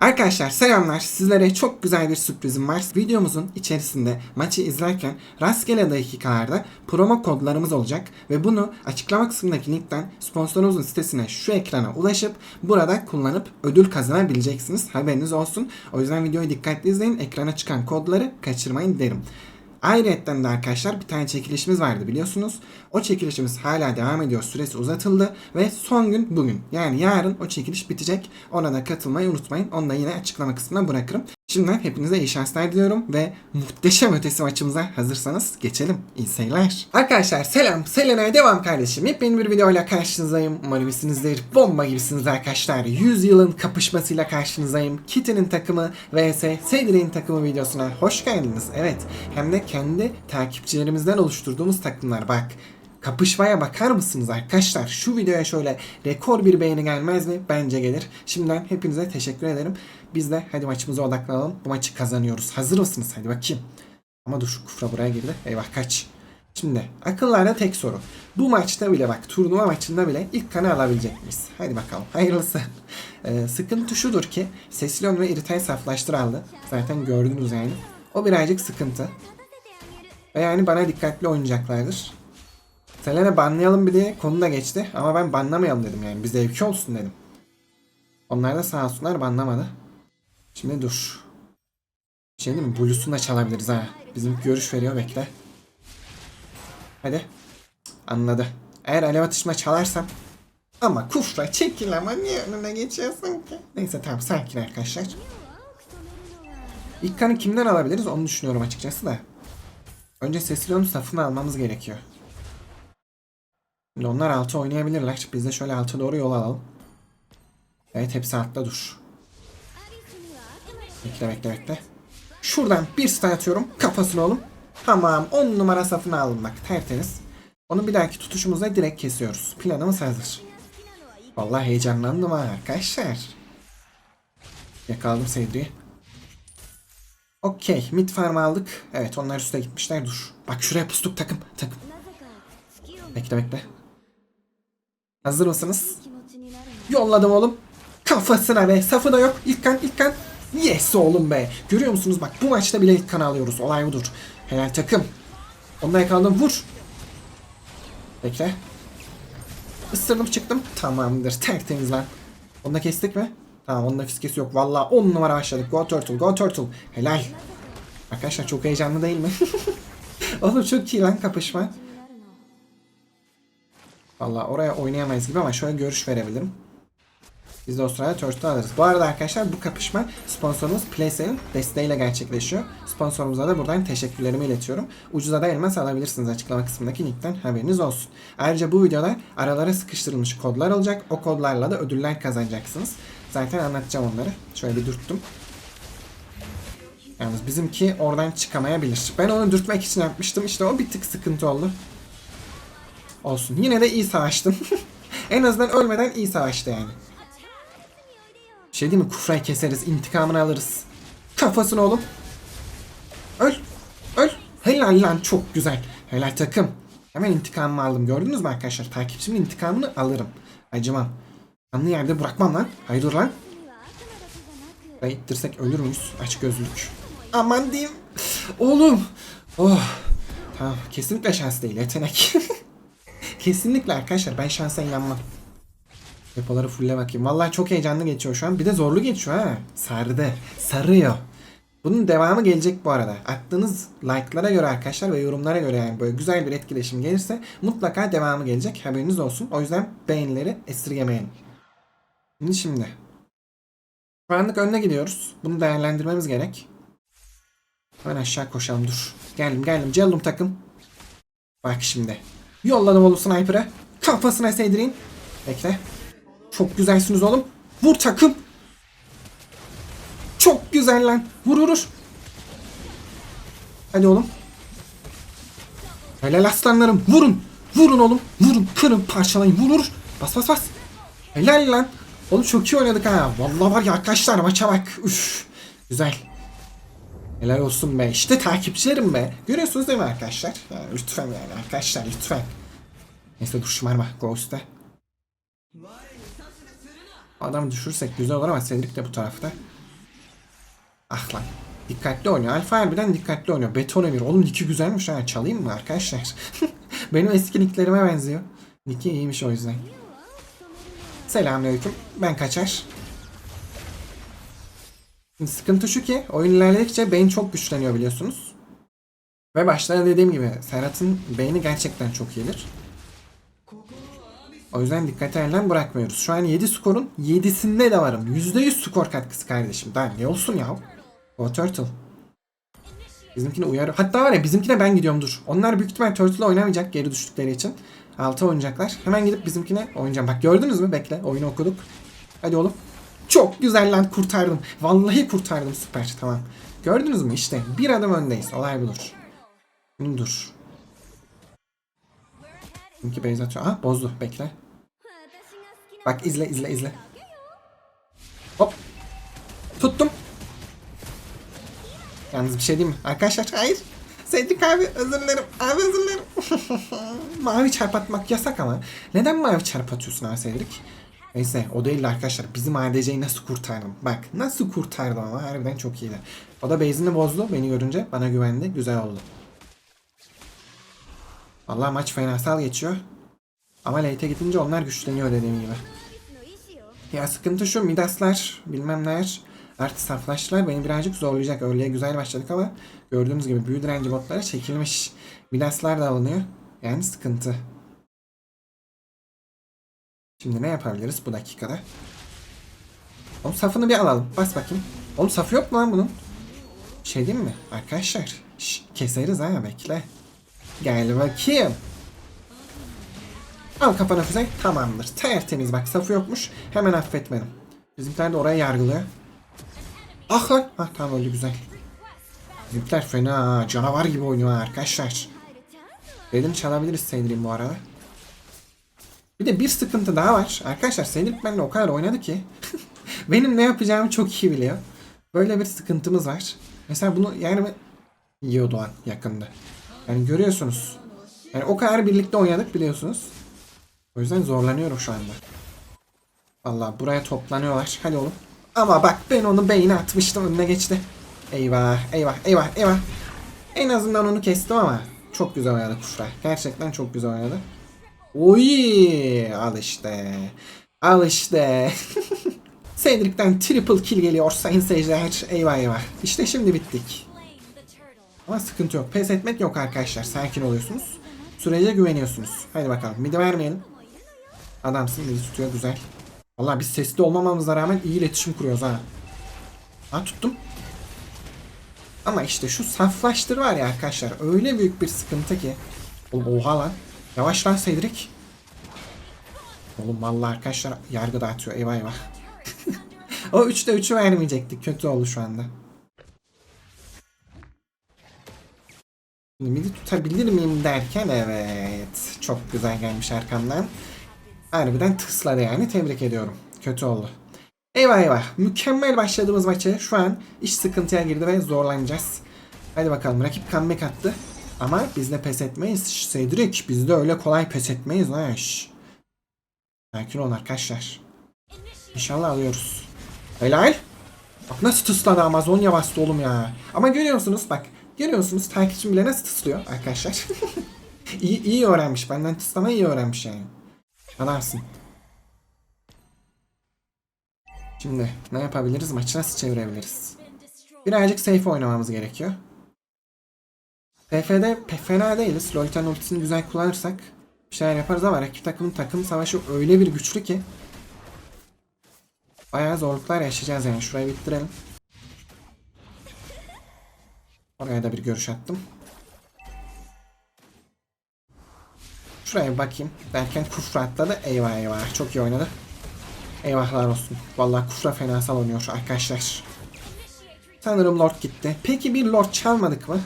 Arkadaşlar selamlar. Sizlere çok güzel bir sürprizim var. Videomuzun içerisinde maçı izlerken rastgele dakikalarda promo kodlarımız olacak ve bunu açıklama kısmındaki linkten sponsorumuzun sitesine şu ekrana ulaşıp burada kullanıp ödül kazanabileceksiniz. Haberiniz olsun. O yüzden videoyu dikkatli izleyin. Ekrana çıkan kodları kaçırmayın derim. Ayrıca de arkadaşlar bir tane çekilişimiz vardı biliyorsunuz. O çekilişimiz hala devam ediyor. Süresi uzatıldı ve son gün bugün. Yani yarın o çekiliş bitecek. Ona da katılmayı unutmayın. Onu da yine açıklama kısmına bırakırım. Şimdiden hepinize iyi şanslar diliyorum ve muhteşem ötesi maçımıza hazırsanız geçelim. İyi seyirler. Arkadaşlar selam. Selena'ya devam kardeşim. Yepyeni bir videoyla karşınızdayım. Umarım iyisinizdir. Bomba gibisiniz arkadaşlar. 100 yılın kapışmasıyla karşınızdayım. Kitty'nin takımı vs. Cedric'in takımı videosuna hoş geldiniz. Evet. Hem de kendi takipçilerimizden oluşturduğumuz takımlar. Bak. Kapışmaya bakar mısınız arkadaşlar? Şu videoya şöyle rekor bir beğeni gelmez mi? Bence gelir. Şimdiden hepinize teşekkür ederim. Biz de hadi maçımıza odaklanalım. Bu maçı kazanıyoruz. Hazır mısınız? Hadi bakayım. Ama dur şu kufra buraya girdi. Eyvah kaç. Şimdi akıllarda tek soru. Bu maçta bile bak turnuva maçında bile ilk kanı alabilecek miyiz? Hadi bakalım. Hayırlısı. Ee, sıkıntı şudur ki Sesilon ve Iritay saflaştır aldı. Zaten gördünüz yani. O birazcık sıkıntı. Ve yani bana dikkatli oynayacaklardır. Selene banlayalım bir diye konu da geçti. Ama ben banlamayalım dedim yani. Bir zevki olsun dedim. Onlar da sağ olsunlar banlamadı. Şimdi dur. Şey diyeyim mi? Blues'unu da çalabiliriz ha. Bizim görüş veriyor bekle. Hadi. Anladı. Eğer alev atışma çalarsam ama kufra çekil ama niye önüne geçiyorsun ki? Neyse tamam sakin arkadaşlar. İlk kanı kimden alabiliriz onu düşünüyorum açıkçası da. Önce Cecilio'nun safını almamız gerekiyor. Onlar altı oynayabilirler. Biz de şöyle alta doğru yol alalım. Evet hepsi altta dur. Bekle bekle bekle. Şuradan bir stun atıyorum. Kafasını oğlum. Tamam 10 numara safını aldım bak tertemiz. Onu bir dahaki tutuşumuzda direkt kesiyoruz. Planımız hazır. Vallahi heyecanlandım ha arkadaşlar. Yakaladım Cedric'i. Okey mid farm aldık. Evet onlar üste gitmişler dur. Bak şuraya pustuk takım takım. Bekle bekle. Hazır mısınız? Yolladım oğlum. Kafasına be. Safı da yok. İlk kan ilk kan. Yes oğlum be. Görüyor musunuz bak bu maçta bile ilk kan alıyoruz. Olay budur. Helal takım. Onu da yakaladım. Vur. Bekle. Isırdım çıktım. Tamamdır. Tertemiz lan. Onu da kestik mi? Tamam onun da fiskesi yok. Valla 10 numara başladık. Go Turtle. Go Turtle. Helal. Arkadaşlar çok heyecanlı değil mi? Oğlum çok iyi lan kapışma. Valla oraya oynayamayız gibi ama şöyle görüş verebilirim. Biz de o sırada Turtle alırız. Bu arada arkadaşlar bu kapışma sponsorumuz PlayStation desteğiyle gerçekleşiyor. Sponsorumuza da buradan teşekkürlerimi iletiyorum. Ucuza da elmas alabilirsiniz açıklama kısmındaki linkten haberiniz olsun. Ayrıca bu videoda aralara sıkıştırılmış kodlar olacak. O kodlarla da ödüller kazanacaksınız. Zaten anlatacağım onları. Şöyle bir dürttüm. Yalnız bizimki oradan çıkamayabilir. Ben onu dürtmek için yapmıştım. İşte o bir tık sıkıntı oldu. Olsun. Yine de iyi savaştım. en azından ölmeden iyi savaştı yani. Şey değil mi? Kufrayı keseriz. intikamını alırız. Kafasını oğlum. Öl. Öl. Helal lan. Çok güzel. Helal takım. Hemen intikamımı aldım. Gördünüz mü arkadaşlar? Takipçimin intikamını alırım. Acımam. Kanlı yerde bırakmam lan. Hayırdır lan? Burayı ittirsek ölür müyüz? Aç gözlük. Aman diyeyim. Oğlum. Oh. Tamam. Kesinlikle şans değil. Yetenek. Kesinlikle arkadaşlar. Ben şansa inanmam. Depoları fulle bakayım. Vallahi çok heyecanlı geçiyor şu an. Bir de zorlu geçiyor ha. Sardı. Sarıyor. Bunun devamı gelecek bu arada. Attığınız like'lara göre arkadaşlar ve yorumlara göre yani böyle güzel bir etkileşim gelirse mutlaka devamı gelecek. Haberiniz olsun. O yüzden beğenileri esirgemeyin. Şimdi şimdi. Şu anlık önüne gidiyoruz. Bunu değerlendirmemiz gerek. Hemen aşağı koşalım dur. Geldim geldim. Cellum takım. Bak şimdi. Yolladım oğlum sniper'ı. Kafasına seydirin. Bekle. Çok güzelsiniz oğlum. Vur takım. Çok güzel lan. Vur vur vur. Hadi oğlum. Helal aslanlarım. Vurun. Vurun oğlum. Vurun. Kırın parçalayın. Vur vur. Bas bas bas. Helal lan. Oğlum çok iyi oynadık ha. Vallahi var ya arkadaşlar maça bak. Üf. Güzel. Helal olsun be. İşte takipçilerim be. Görüyorsunuz değil mi arkadaşlar? Yani lütfen yani arkadaşlar lütfen. Neyse dur şımarma. Ghost'e. Adam düşürsek güzel olur ama Cedric de bu tarafta. Ah lan. Dikkatli oynuyor. Alfa harbiden dikkatli oynuyor. Beton emir. Oğlum Nick'i güzelmiş ha. Çalayım mı arkadaşlar? Benim eski nicklerime benziyor. Nick'i iyiymiş o yüzden. Selamünaleyküm. Ben kaçar. Şimdi sıkıntı şu ki oyun ilerledikçe beyin çok güçleniyor biliyorsunuz. Ve başta dediğim gibi Serhat'ın beyni gerçekten çok iyidir. O yüzden dikkate elden bırakmıyoruz. Şu an 7 skorun 7'sinde de varım. %100 skor katkısı kardeşim. Daha ne olsun ya? O Turtle. Bizimkine uyarı. Hatta var ya bizimkine ben gidiyorum dur. Onlar büyük ihtimal Turtle oynamayacak geri düştükleri için. Altı oynayacaklar. Hemen gidip bizimkine oynayacağım. Bak gördünüz mü? Bekle. Oyunu okuduk. Hadi oğlum. Çok güzel lan kurtardım. Vallahi kurtardım süper. Tamam. Gördünüz mü işte. Bir adım öndeyiz. Olay budur. Dur. Bizimki base atıyor. Aha bozdu. Bekle. Bak izle izle izle. Hop. Tuttum. Yalnız bir şey diyeyim mi? Arkadaşlar hayır. Cedric abi özür dilerim. Abi özür dilerim. mavi çarp atmak yasak ama. Neden mavi çarp atıyorsun abi Cedric? Neyse o değil de arkadaşlar. Bizim ADC'yi nasıl kurtardım? Bak nasıl kurtardım ama harbiden çok iyiydi. O da base'ini bozdu beni görünce. Bana güvendi. Güzel oldu. Vallahi maç fenasal geçiyor. Ama late'e gidince onlar güçleniyor dediğim gibi. Ya sıkıntı şu Midaslar bilmem neler artı saflaşlar beni birazcık zorlayacak. Öğleye güzel başladık ama gördüğünüz gibi büyü direnci botlara çekilmiş. Midaslar da alınıyor. Yani sıkıntı. Şimdi ne yapabiliriz bu dakikada? Oğlum safını bir alalım. Bas bakayım. Oğlum safı yok mu lan bunun? Şey diyeyim mi? Arkadaşlar. Şş, keseriz ha bekle. Gel bakayım. Al kafana füze. Tamamdır. Tertemiz bak safı yokmuş. Hemen affetmedim. Bizimkiler de oraya yargılıyor. Ah lan. Ah tamam öyle güzel. Bizimkiler fena. Canavar gibi oynuyor arkadaşlar. Dedim çalabiliriz Seydir'in bu arada. Bir de bir sıkıntı daha var. Arkadaşlar Seydir benimle o kadar oynadı ki. benim ne yapacağımı çok iyi biliyor. Böyle bir sıkıntımız var. Mesela bunu yani yiyor Doğan yakında. Yani görüyorsunuz. Yani o kadar birlikte oynadık biliyorsunuz. O yüzden zorlanıyorum şu anda. Allah buraya toplanıyorlar. Hadi oğlum. Ama bak ben onu beyine atmıştım önüne geçti. Eyvah eyvah eyvah eyvah. En azından onu kestim ama çok güzel oynadı Kufra. Gerçekten çok güzel oynadı. Oy al işte. Al işte. Cedric'ten triple kill geliyor sayın seyirciler. Eyvah eyvah. İşte şimdi bittik. Ama sıkıntı yok. Pes etmek yok arkadaşlar. Sakin oluyorsunuz. Sürece güveniyorsunuz. Hadi bakalım. Midi vermeyelim. Adamsın midi tutuyor güzel. Vallahi biz sesli olmamamıza rağmen iyi iletişim kuruyoruz ha. Ha tuttum. Ama işte şu saflaştır var ya arkadaşlar. Öyle büyük bir sıkıntı ki. Oha lan. Yavaş lan Cedric. Oğlum vallahi arkadaşlar yargı dağıtıyor. Eyvah eyvah. o 3'te 3'ü vermeyecektik. Kötü oldu şu anda. Midi tutabilir miyim derken evet. Çok güzel gelmiş arkamdan. Harbiden tısladı yani. Tebrik ediyorum. Kötü oldu. Eyvah eyvah. Mükemmel başladığımız maçı şu an iş sıkıntıya girdi ve zorlanacağız. Hadi bakalım. Rakip comeback attı. Ama biz de pes etmeyiz. Cedric biz de öyle kolay pes etmeyiz. Ha. şş. Sakin olun arkadaşlar. İnşallah alıyoruz. Helal. Bak nasıl tısladı Amazonya bastı oğlum ya. Ama görüyorsunuz bak. Görüyorsunuz takipçim bile nasıl tıslıyor arkadaşlar. iyi, iyi öğrenmiş. Benden tıslamayı iyi öğrenmiş yani. Adamsın. Şimdi ne yapabiliriz? Maçı nasıl çevirebiliriz? Birazcık safe oynamamız gerekiyor. PF'de pe- fena değiliz. Lolita'nın ultisini güzel kullanırsak bir şeyler yaparız ama rakip takımın takım savaşı öyle bir güçlü ki bayağı zorluklar yaşayacağız yani. Şurayı bittirelim. Oraya da bir görüş attım. Şuraya bir bakayım. Derken Kufra atladı. Eyvah eyvah. Çok iyi oynadı. Eyvahlar olsun. Vallahi Kufra fenasal oynuyor arkadaşlar. Sanırım Lord gitti. Peki bir Lord çalmadık mı?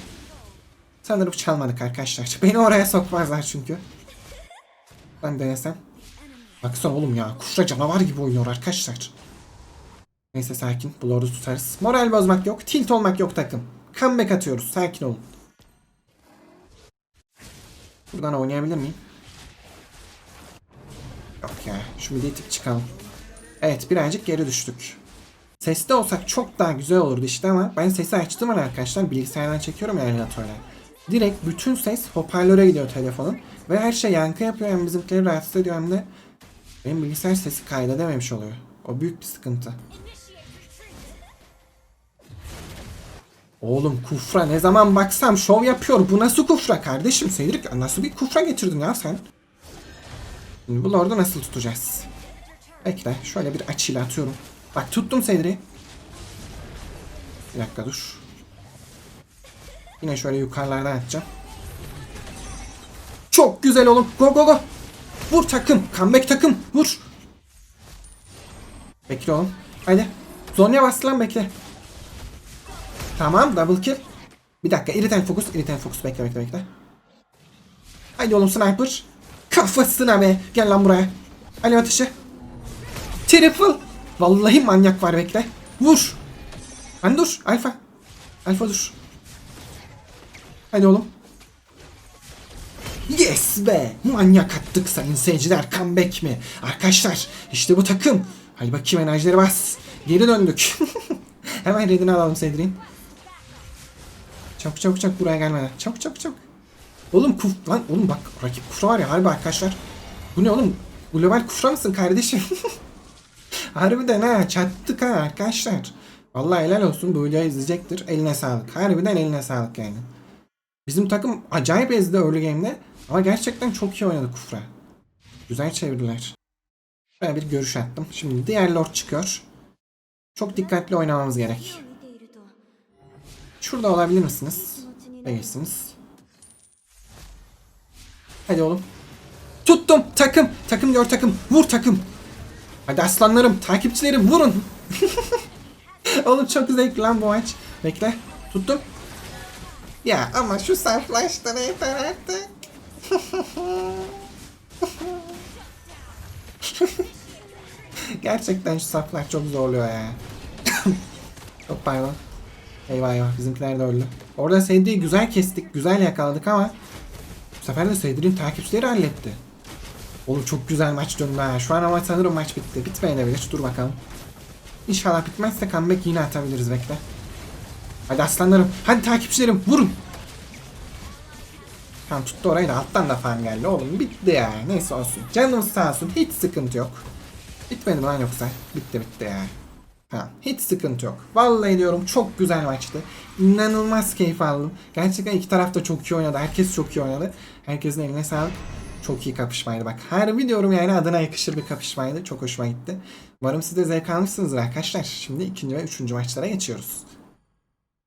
Sanırım çalmadık arkadaşlar. Beni oraya sokmazlar çünkü. Ben denesem. Baksana oğlum ya. Kufra canavar gibi oynuyor arkadaşlar. Neyse sakin. Bu Lord'u tutarız. Moral bozmak yok. Tilt olmak yok takım. Comeback atıyoruz. Sakin olun. Buradan oynayabilir miyim? Yok ya. Şu midi itip çıkalım. Evet birazcık geri düştük. Seste olsak çok daha güzel olurdu işte ama ben sesi açtım arkadaşlar bilgisayardan çekiyorum ya emülatörle. Direkt bütün ses hoparlöre gidiyor telefonun ve her şey yankı yapıyor hem bizimkileri rahatsız ediyor hem de benim bilgisayar sesi kaydedememiş oluyor. O büyük bir sıkıntı. Oğlum kufra ne zaman baksam şov yapıyor. Bu nasıl kufra kardeşim? Cedric nasıl bir kufra getirdin ya sen? Şimdi bu lordu nasıl tutacağız? Bekle şöyle bir açıyla atıyorum. Bak tuttum Cedric'i. Bir dakika dur. Yine şöyle yukarılardan atacağım. Çok güzel oğlum. Go go go. Vur takım. Comeback takım. Vur. Bekle oğlum. Haydi. Zonya bas lan bekle. Tamam double kill. Bir dakika irritant fokus. Irritant fokus bekle bekle bekle. Haydi oğlum sniper. Kafasına be. Gel lan buraya. Alev atışı. Triple. Vallahi manyak var bekle. Vur. Lan dur. Alfa. Alfa dur. Hadi oğlum. Yes be. Manyak attık sayın seyirciler. Comeback mi? Arkadaşlar işte bu takım. Hadi bakayım enerjileri bas. Geri döndük. Hemen redini alalım Cedric'in. Çabuk çabuk çabuk buraya gelmeden. Çabuk çabuk çabuk. Oğlum kuf lan oğlum bak rakip kufra var ya harbi arkadaşlar. Bu ne oğlum? Global kufra mısın kardeşim? Harbiden ha çattık ha arkadaşlar. Vallahi helal olsun bu videoyu izleyecektir. Eline sağlık. Harbiden eline sağlık yani. Bizim takım acayip ezdi early game'de. Ama gerçekten çok iyi oynadı Kufra. Güzel çevirdiler. Böyle bir görüş attım. Şimdi diğer lord çıkıyor. Çok dikkatli oynamamız gerek. Şurada olabilir misiniz? Değilsiniz. Hadi oğlum. Tuttum takım. Takım gör takım. Vur takım. Hadi aslanlarım, takipçilerim vurun. oğlum çok zevkli lan bu maç. Bekle. Tuttum. Ya ama şu saflaştı yeter artık. Gerçekten şu saflar çok zorluyor ya. çok pardon. Eyvah eyvah bizimkiler de öldü. Orada Seydi'yi güzel kestik, güzel yakaladık ama bu sefer de Seydi'nin takipçileri halletti. Oğlum çok güzel maç döndü ha. Şu an ama sanırım maç bitti. Bitmeyebilir. Dur bakalım. İnşallah bitmezse comeback yine atabiliriz bekle. Hadi aslanlarım. Hadi takipçilerim vurun. Tamam tuttu orayı da alttan da fan geldi. Oğlum bitti ya. Neyse olsun. Canımız sağ olsun. Hiç sıkıntı yok. Bitmedi mi lan yoksa? Bitti bitti ya. Tamam. Hiç sıkıntı yok. Vallahi diyorum çok güzel maçtı. İnanılmaz keyif aldım. Gerçekten iki taraf da çok iyi oynadı. Herkes çok iyi oynadı. Herkesin eline sağlık. Çok iyi kapışmaydı bak. Harbi diyorum yani adına yakışır bir kapışmaydı. Çok hoşuma gitti. Umarım siz de zevk almışsınızdır arkadaşlar. Şimdi ikinci ve üçüncü maçlara geçiyoruz.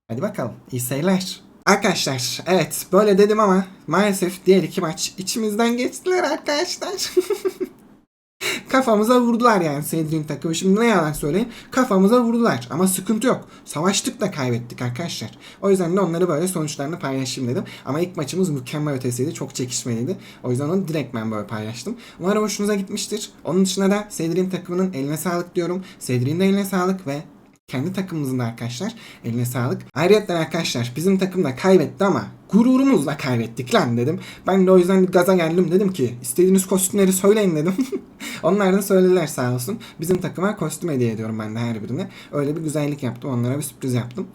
Hadi bakalım. İyi seyirler. Arkadaşlar evet böyle dedim ama maalesef diğer iki maç içimizden geçtiler arkadaşlar. Kafamıza vurdular yani Cedric'in takımı. Şimdi ne yalan söyleyeyim. Kafamıza vurdular. Ama sıkıntı yok. Savaştık da kaybettik arkadaşlar. O yüzden de onları böyle sonuçlarını paylaşayım dedim. Ama ilk maçımız mükemmel ötesiydi. Çok çekişmeliydi. O yüzden onu direkt ben böyle paylaştım. Umarım hoşunuza gitmiştir. Onun dışında da Cedric'in takımının eline sağlık diyorum. Cedric'in de eline sağlık ve kendi takımımızın da arkadaşlar eline sağlık. Ayrıca arkadaşlar bizim takım da kaybetti ama gururumuzla kaybettik lan dedim. Ben de o yüzden gaza geldim dedim ki istediğiniz kostümleri söyleyin dedim. Onlar da söylediler sağ olsun. Bizim takıma kostüm hediye ediyorum ben de her birine. Öyle bir güzellik yaptım onlara bir sürpriz yaptım.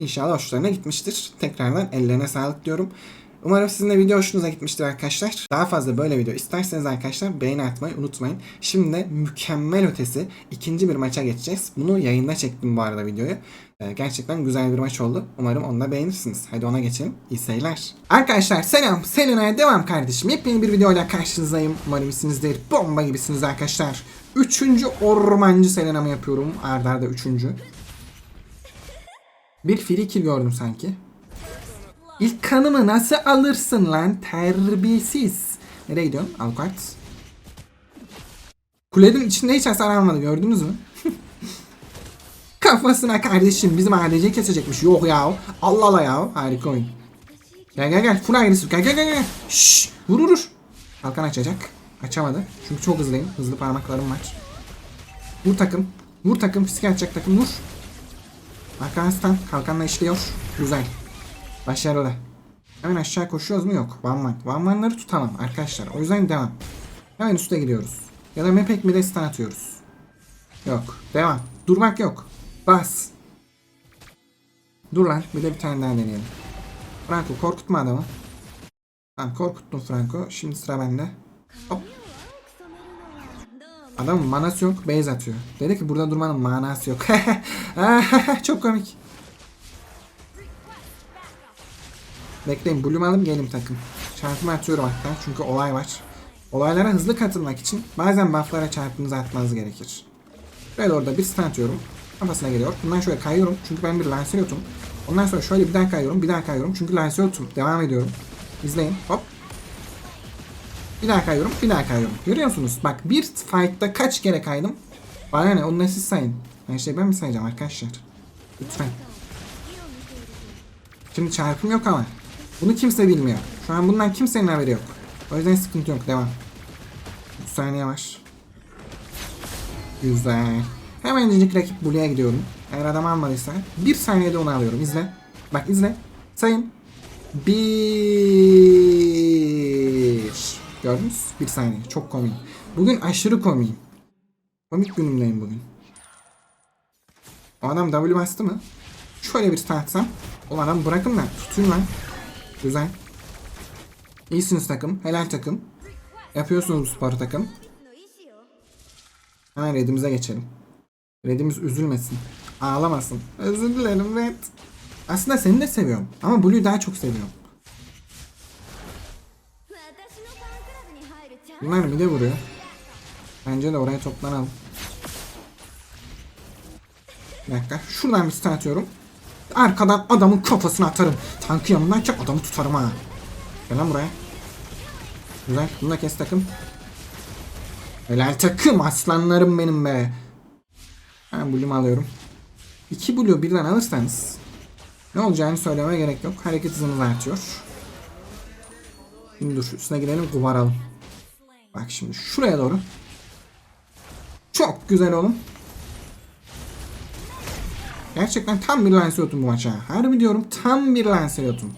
İnşallah hoşlarına gitmiştir. Tekrardan ellerine sağlık diyorum. Umarım sizin de video hoşunuza gitmiştir arkadaşlar. Daha fazla böyle video isterseniz arkadaşlar beğeni atmayı unutmayın. Şimdi de mükemmel ötesi ikinci bir maça geçeceğiz. Bunu yayında çektim bu arada videoyu. Ee, gerçekten güzel bir maç oldu. Umarım onu da beğenirsiniz. Hadi ona geçelim. İyi seyirler. Arkadaşlar selam. Selena'ya devam kardeşim. Yepyeni bir videoyla karşınızdayım. Umarım iyisinizdir. Bomba gibisiniz arkadaşlar. Üçüncü ormancı Selena'mı yapıyorum. Arda arda üçüncü. Bir free kill gördüm sanki. İlk kanımı nasıl alırsın lan terbiyesiz. Nereye gidiyorsun? Avukat. Kulenin içinde hiç hasar almadı gördünüz mü? Kafasına kardeşim bizim ADC kesecekmiş. Yok ya. Allah Allah ya. Harika oyun. Gel gel gel. Full agresif. Gel gel gel. gel. Şşş. Vur vur. Kalkan açacak. Açamadı. Çünkü çok hızlıyım. Hızlı parmaklarım var. Vur takım. Vur takım. Fiske atacak takım. Vur. Arkanstan. Kalkanla işliyor. Güzel. Başarılı. Hemen aşağı koşuyoruz mu? Yok. One man. One man'ları tutamam arkadaşlar. O yüzden devam. Hemen üste gidiyoruz. Ya da mepek mi stun atıyoruz. Yok. Devam. Durmak yok. Bas. Dur lan bir de bir tane daha deneyelim. Franco korkutma adamı. Tamam korkuttun Franco. Şimdi sıra bende. Hop. Adamın manası yok. Base atıyor. Dedi ki burada durmanın manası yok. Çok komik. Bekleyin. Bloom alıp gelin takım. Çarpımı atıyorum hatta. Çünkü olay var. Olaylara hızlı katılmak için bazen bufflara çarpımınızı atmanız gerekir. Böyle orada bir stun atıyorum. Kafasına geliyor. Bundan şöyle kayıyorum. Çünkü ben bir Lancelot'um. Ondan sonra şöyle bir daha kayıyorum. Bir daha kayıyorum. Çünkü Lancelot'um. Devam ediyorum. İzleyin. Hop. Bir daha kayıyorum. Bir daha kayıyorum. Görüyor musunuz? Bak bir fight'ta kaç kere kaydım? Bana ne? Da siz sayın. Her şeyi ben mi sayacağım arkadaşlar? Lütfen. Şimdi çarpım yok ama. Bunu kimse bilmiyor. Şu an bundan kimsenin haberi yok. O yüzden sıkıntı yok. Devam. 3 saniye var. Güzel. Hemencik rakip Blue'ya gidiyorum. Eğer adam almadıysa bir saniyede onu alıyorum. İzle. Bak izle. Sayın. Bir. Gördünüz? Bir saniye. Çok komik. Bugün aşırı komiyim. Komik günümdeyim bugün. O adam W bastı mı? Şöyle bir stun atsam. O adam bırakın lan. Tutun lan. Güzel. İyisiniz takım. Helal takım. Yapıyorsunuz bu sporu takım. Hemen redimize geçelim. Redimiz üzülmesin. Ağlamasın. Özür dilerim Red. Aslında seni de seviyorum. Ama Blue'yu daha çok seviyorum. Bunlar bir de vuruyor. Bence de oraya toplanalım. Bir dakika. Şuradan bir stun atıyorum. Arkadan adamın kafasına atarım. Tankı yanındayken adamı tutarım ha. Gel lan buraya. Güzel. Bunu da kes takım. Helal takım. Aslanlarım benim be. Ben Blue'umu alıyorum. İki Blue birden alırsanız ne olacağını söylemeye gerek yok. Hareket hızınız artıyor. Şimdi dur üstüne gidelim kubaralım. Bak şimdi şuraya doğru. Çok güzel oğlum. Gerçekten tam bir Lancelot'um bu maça. Harbi diyorum tam bir Lancelot'um.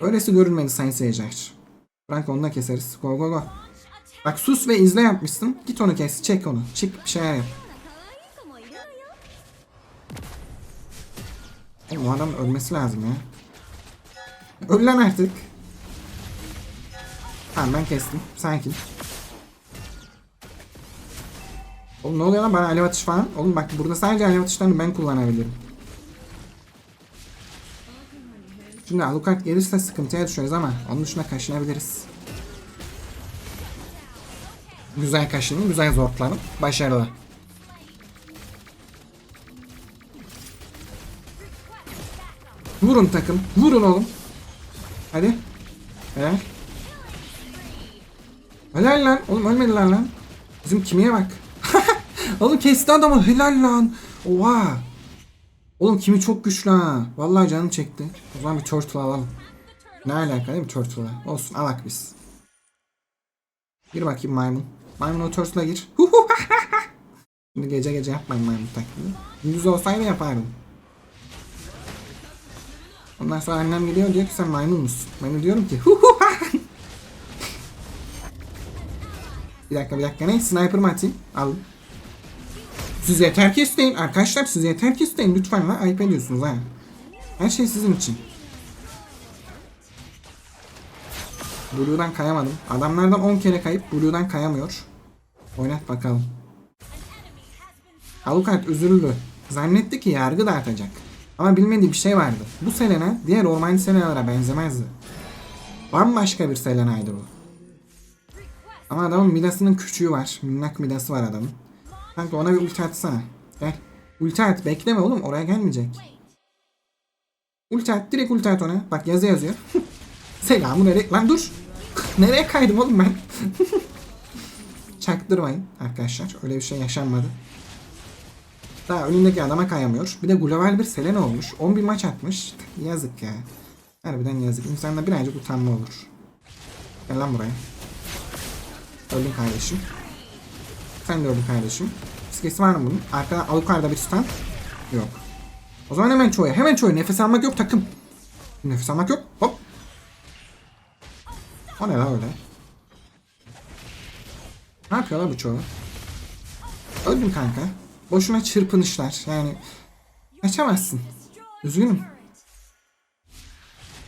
Öylesi görünmedi sayın seyirciler. Frank onu da keseriz. Go go go. Bak sus ve izle yapmışsın. Git onu kes. Çek onu. Çık bir şeyler yap. O adam ölmesi lazım ya. Öl lan artık. Tamam ben kestim. Sakin. Oğlum ne oluyor lan bana alev atış falan? Oğlum bak burada sadece alev atışlarını ben kullanabilirim. Şimdi Alucard gelirse sıkıntıya düşeriz ama onun dışında kaşınabiliriz. Güzel kaşındım, güzel zortlarım. Başarılı. Vurun takım. Vurun oğlum. Hadi. Helal. Helal lan. Oğlum ölmediler lan. Bizim kimiye bak. Oğlum kesti adamı. Helal lan. Oha. Oğlum kimi çok güçlü ha. Vallahi canım çekti. O zaman bir turtle alalım. Ne alaka değil mi turtle'la? Olsun alak biz. Gir bakayım maymun. Maymun o turtle'a gir. Şimdi gece gece yapmayın maymun taklidi. Gündüz olsaydı yapardım. Ondan sonra annem geliyor diyor ki sen maymun musun? Ben de diyorum ki Bir dakika bir dakika ne? Sniper mı atayım? Alın. Siz yeter ki isteyin. Arkadaşlar siz yeter ki isteyin. Lütfen lan ayıp ediyorsunuz ha. Her şey sizin için. Blue'dan kayamadım. Adamlardan 10 kere kayıp Blue'dan kayamıyor. Oynat bakalım. Alucard üzüldü. Zannetti ki yargı dağıtacak. Ama bilmediği bir şey vardı. Bu Selena diğer ormancı Selena'lara benzemezdi. Bambaşka bir Selena'ydı bu. Ama adamın midasının küçüğü var. Minnak midası var adamın. Kanka ona bir ulti atsana. Gel. Ulti at. Bekleme oğlum. Oraya gelmeyecek. Ulti at. Direkt ulti at ona. Bak yazı yazıyor. Selamun aleyküm. Lan dur. Nereye kaydım oğlum ben? Çaktırmayın arkadaşlar. Öyle bir şey yaşanmadı. Daha önündeki adama kayamıyor. Bir de global bir Selena olmuş. 11 maç atmış. Yazık ya. Harbiden yazık. İnsanda birazcık utanma olur. Gel lan buraya. Öldün kardeşim. Sen de öldün kardeşim. Fiskesi var mı bunun? Arkadan Alucard'da bir stun. Yok. O zaman hemen çoğuya. Hemen çoğuya. Nefes almak yok takım. Nefes almak yok. Hop. O ne la öyle? Ne yapıyorlar bu çoğu? Öldüm kanka. Boşuna çırpınışlar. Yani Kaçamazsın. Üzgünüm.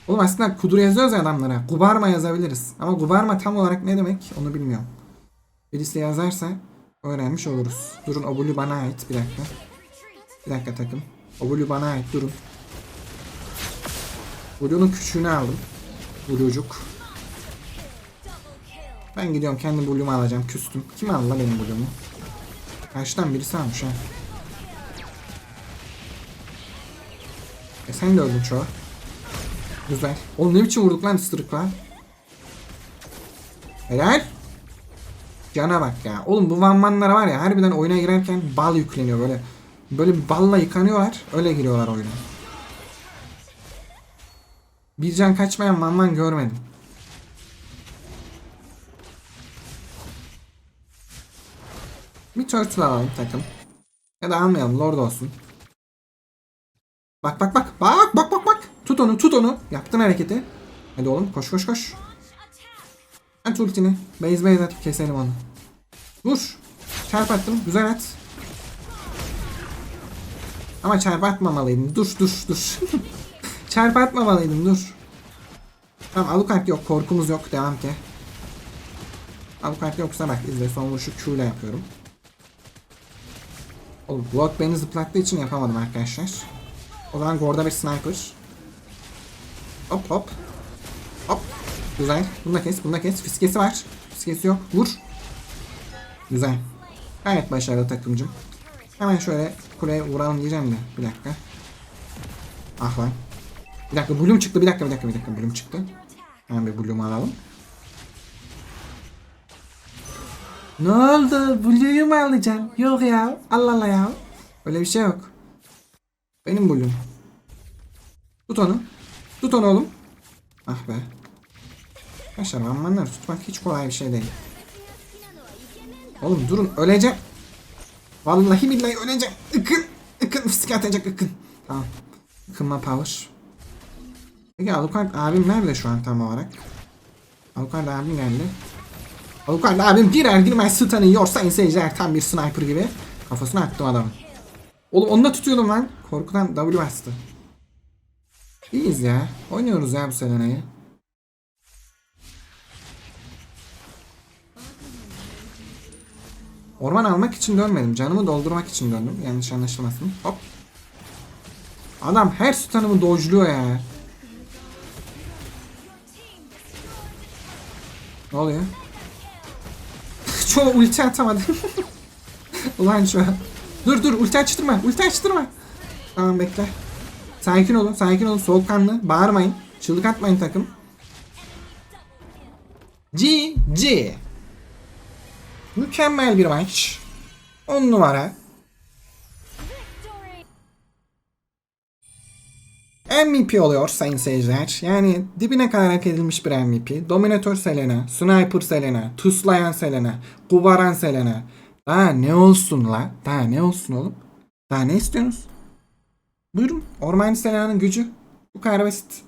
Oğlum aslında kudur yazıyoruz ya adamlara. Gubarma yazabiliriz. Ama gubarma tam olarak ne demek onu bilmiyorum. Birisi yazarsa öğrenmiş oluruz. Durun o blue bana ait. Bir dakika. Bir dakika takım. O blue bana ait. Durun. Blue'nun küçüğünü aldım. Blue'cuk. Ben gidiyorum kendi Blue'umu alacağım. Küstüm. Kim aldı benim Blue'umu? Karşıdan birisi almış ha. E sen de öldün çoğu. Güzel. Oğlum ne biçim vurduk lan ıstırıkla? Helal. Cana bak ya. Oğlum bu vanmanlara var ya harbiden oyuna girerken bal yükleniyor böyle. Böyle bir balla yıkanıyorlar. Öyle giriyorlar oyuna. Bir can kaçmayan vanman görmedim. Bir turtle alalım takım. Ya da almayalım lord olsun. Bak bak bak. Bak bak bak bak. Tut onu tut onu. Yaptın hareketi. Hadi oğlum koş koş koş. At ultini. Base base atıp keselim onu. Vur. Çarp attım. Güzel at. Ama çarp atmamalıydım. Dur dur dur. çarp atmamalıydım dur. Tamam Alucard yok. Korkumuz yok. Devam ki. Alucard yoksa bak izle. Son vuruşu Q ile yapıyorum. Oğlum Block beni zıplattığı için yapamadım arkadaşlar. O zaman Gorda bir sniper. Hop. Hop. Güzel. Bunu da kes, bunu da kes. Fiskesi var. Fiskesi yok. Vur. Güzel. Gayet başarılı takımcım. Hemen şöyle kuleye vuralım diyeceğim de. Bir dakika. Ah lan. Bir dakika Bloom çıktı. Bir dakika bir dakika bir dakika. Bloom çıktı. Hemen bir Bloom'u alalım. Ne oldu? Blue'yu mu alacaksın? Yok ya. Allah Allah ya. Öyle bir şey yok. Benim Blue'um. Tut onu. Tut onu oğlum. Ah be. Arkadaşlar ammanları tutmak hiç kolay bir şey değil. Oğlum durun öleceğim. Vallahi billahi öleceğim. Ikın. Ikın. Fıstık atacak ıkın. Tamam. Ikınma power. Peki Alucard abim nerede şu an tam olarak? Alucard abim geldi. Alucard abim girer girmez stun'ı yiyor sayın seyirciler tam bir sniper gibi. Kafasına attım adamın. Oğlum onu da tutuyordum lan. Korkudan W bastı. İyiyiz ya. Oynuyoruz ya bu Selena'yı. Orman almak için dönmedim. Canımı doldurmak için döndüm. Yanlış anlaşılmasın. Hop. Adam her stun'ımı dojluyor ya. Ne oluyor? Çoğu ulti atamadım. Ulan şu an. Dur dur ulti açtırma. Ulti açtırma. Tamam bekle. Sakin olun, sakin olun. Soğukkanlı. Bağırmayın. Çığlık atmayın takım. GG. Mükemmel bir maç. 10 numara. MVP oluyor sayın seyirciler. Yani dibine kadar hak edilmiş bir MVP. Dominatör Selena, Sniper Selena, Tuslayan Selena, Kubaran Selena. Daha ne olsun la? Daha ne olsun oğlum? Daha ne istiyorsunuz? Buyurun. Orman Selena'nın gücü. Bu kadar basit.